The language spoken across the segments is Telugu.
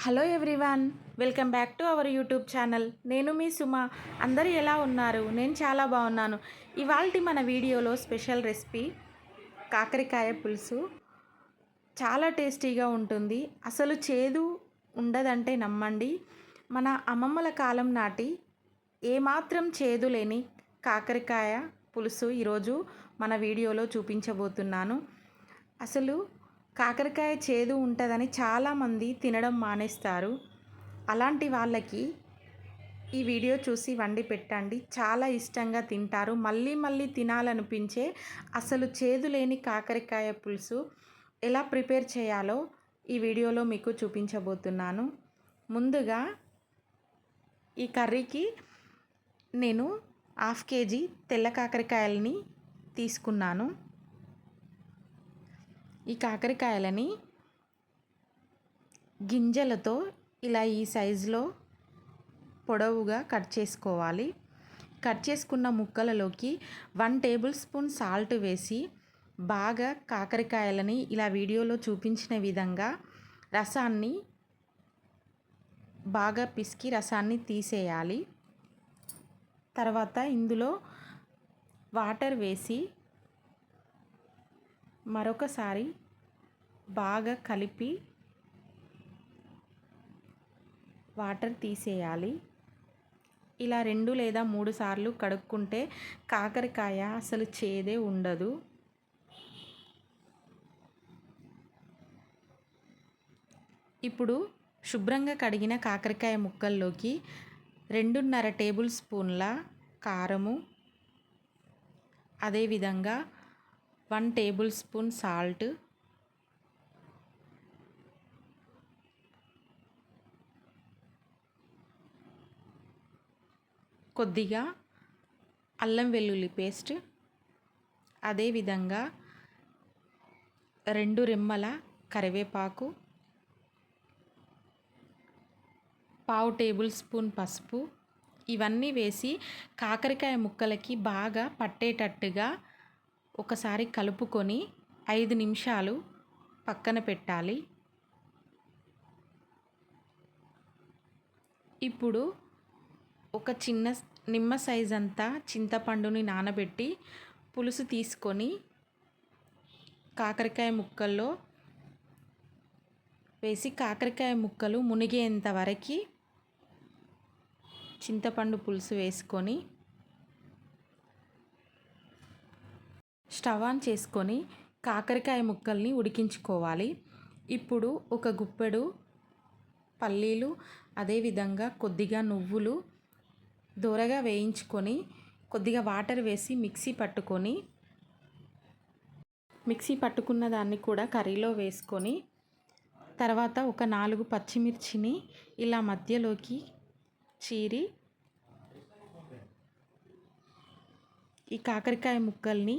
Hello everyone welcome back to our YouTube channel. నేను మీ సుమ. అందరూ ఎలా ఉన్నారు? నేను చాలా బాగున్నాను. ఇవాళ మన వీడియోలో స్పెషల్ రెసిపీ కాకరకాయ పులుసు. చాలా టేస్టీగా ఉంటుంది. అసలు చేదు ఉండదంటే నమ్మండి. మన అమ్మమ్మల కాలం నాటి ఏమాత్రం చేదు లేని కాకరకాయ పులుసు ఈరోజు మన వీడియోలో చూపించబోతున్నాను. అసలు కాకరకాయ చేదు ఉంటుందని చాలామంది తినడం మానేస్తారు. అలాంటి వాళ్ళకి ఈ వీడియో చూసి వండి పెట్టండి. చాలా ఇష్టంగా తింటారు. మళ్ళీ మళ్ళీ తినాలనిపించే అసలు చేదు లేని కాకరకాయ పులుసు ఎలా ప్రిపేర్ చేయాలో ఈ వీడియోలో మీకు చూపించబోతున్నాను. ముందుగా ఈ కర్రీకి నేను హాఫ్ కేజీ తెల్ల కాకరకాయలని తీసుకున్నాను. ఈ కాకరకాయలని గింజలతో ఇలా ఈ సైజులో పొడవుగా కట్ చేసుకోవాలి. కట్ చేసుకున్న ముక్కలలోకి వన్ టేబుల్ స్పూన్ సాల్ట్ వేసి బాగా కాకరకాయలని ఇలా వీడియోలో చూపించిన విధంగా రసాన్ని బాగా పిసికి రసాన్ని తీసేయాలి. తర్వాత ఇందులో వాటర్ వేసి మరొకసారి బాగా కలిపి వాటర్ తీసేయాలి. ఇలా రెండు లేదా మూడు సార్లు కడుక్కుంటే కాకరకాయ అసలు చేదే ఉండదు. ఇప్పుడు శుభ్రంగా కడిగిన కాకరకాయ ముక్కల్లోకి రెండున్నర టేబుల్ స్పూన్ల కారము అదేవిధంగా వన్ టేబుల్ స్పూన్ సాల్ట్ కొద్దిగా అల్లం వెల్లుల్లి పేస్ట్ అదేవిధంగా రెండు రెమ్మల కరివేపాకు పావు టేబుల్ స్పూన్ పసుపు ఇవన్నీ వేసి కాకరకాయ ముక్కలకి బాగా పట్టేటట్టుగా ఒకసారి కలుపుకొని ఐదు నిమిషాలు పక్కన పెట్టాలి. ఇప్పుడు ఒక చిన్న నిమ్మ సైజ్ అంతా చింతపండుని నానబెట్టి పులుసు తీసుకొని కాకరకాయ ముక్కల్లో వేసి కాకరకాయ ముక్కలు మునిగేంత వరకు చింతపండు పులుసు వేసుకొని స్టవ్ ఆన్ చేసుకొని కాకరకాయ ముక్కల్ని ఉడికించుకోవాలి. ఇప్పుడు ఒక గుప్పెడు పల్లీలు అదేవిధంగా కొద్దిగా నువ్వులు దూరగా వేయించుకొని కొద్దిగా వాటర్ వేసి మిక్సీ పట్టుకొని మిక్సీ పట్టుకున్న దాన్ని కూడా కర్రీలో వేసుకొని తర్వాత ఒక నాలుగు పచ్చిమిర్చిని ఇలా మధ్యలోకి చీరి ఈ కాకరకాయ ముక్కల్ని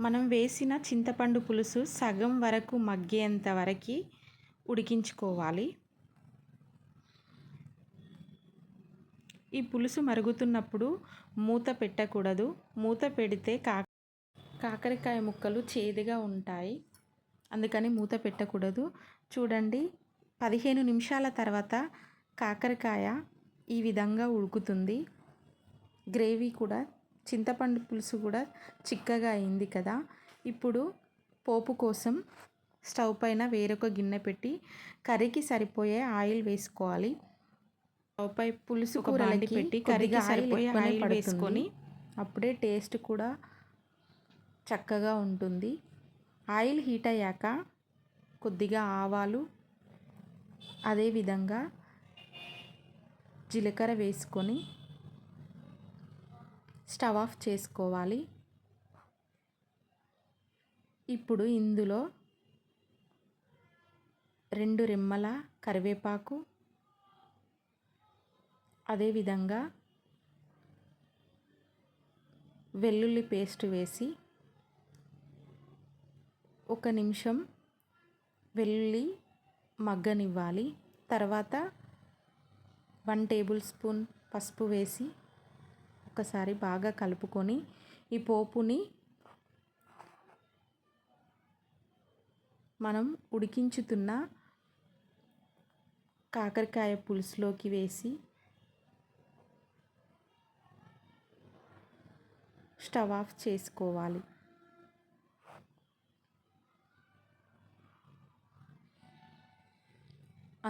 మనం వేసిన చింతపండు పులుసు సగం వరకు మగ్గేంత వరకు ఉడికించుకోవాలి. ఈ పులుసు మరుగుతున్నప్పుడు మూత పెట్టకూడదు. మూత పెడితే కా కాకరకాయ ముక్కలు చేదుగా ఉంటాయి. అందుకని మూత పెట్టకూడదు. చూడండి పదిహేను నిమిషాల తర్వాత కాకరకాయ ఈ విధంగా ఉడుకుతుంది. గ్రేవీ కూడా చింతపండు పులుసు కూడా చిక్కగా అయింది కదా. ఇప్పుడు పోపు కోసం స్టవ్ పైన వేరొక గిన్నె పెట్టి కర్రీకి సరిపోయే ఆయిల్ వేసుకోవాలి. పై పులుసు కూరలకి పెట్టి కర్రీకి సరిపోయే ఆయిల్ వేసుకొని అప్పుడే టేస్ట్ కూడా చక్కగా ఉంటుంది. ఆయిల్ హీట్ అయ్యాక కొద్దిగా ఆవాలు అదేవిధంగా జీలకర్ర వేసుకొని స్టవ్ ఆఫ్ చేసుకోవాలి. ఇప్పుడు ఇందులో రెండు రెమ్మల కరివేపాకు అదేవిధంగా వెల్లుల్లి పేస్ట్ వేసి ఒక నిమిషం వెల్లుల్లి మగ్గనివ్వాలి. తర్వాత వన్ టేబుల్ స్పూన్ పసుపు వేసి ఒకసారి బాగా కలుపుకొని ఈ పోపుని మనం ఉడికించుతున్న కాకరకాయ పులుసులోకి వేసి స్టవ్ ఆఫ్ చేసుకోవాలి.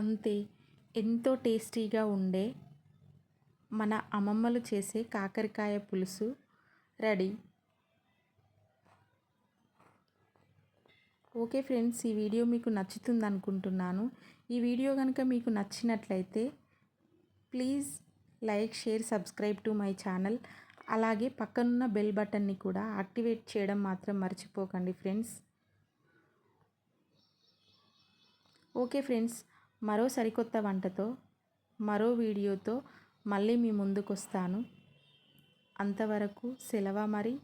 అంతే ఎంతో టేస్టీగా ఉండే మన అమ్మమ్మలు చేసే కాకరకాయ పులుసు రెడీ. ఓకే ఫ్రెండ్స్ ఈ వీడియో మీకు నచ్చుతుంది అనుకుంటున్నాను ఈ వీడియో కనుక మీకు నచ్చినట్లయితే please like share subscribe to my channel. అలాగే పక్కనున్న బెల్ బటన్ని కూడా యాక్టివేట్ చేయడం మాత్రం మర్చిపోకండి ఫ్రెండ్స్. ఓకే ఫ్రెండ్స్ మరో సరికొత్త వంటతో మరో వీడియోతో మళ్ళీ మీ ముందుకు వస్తాను అంతవరకు సెలవు మరి.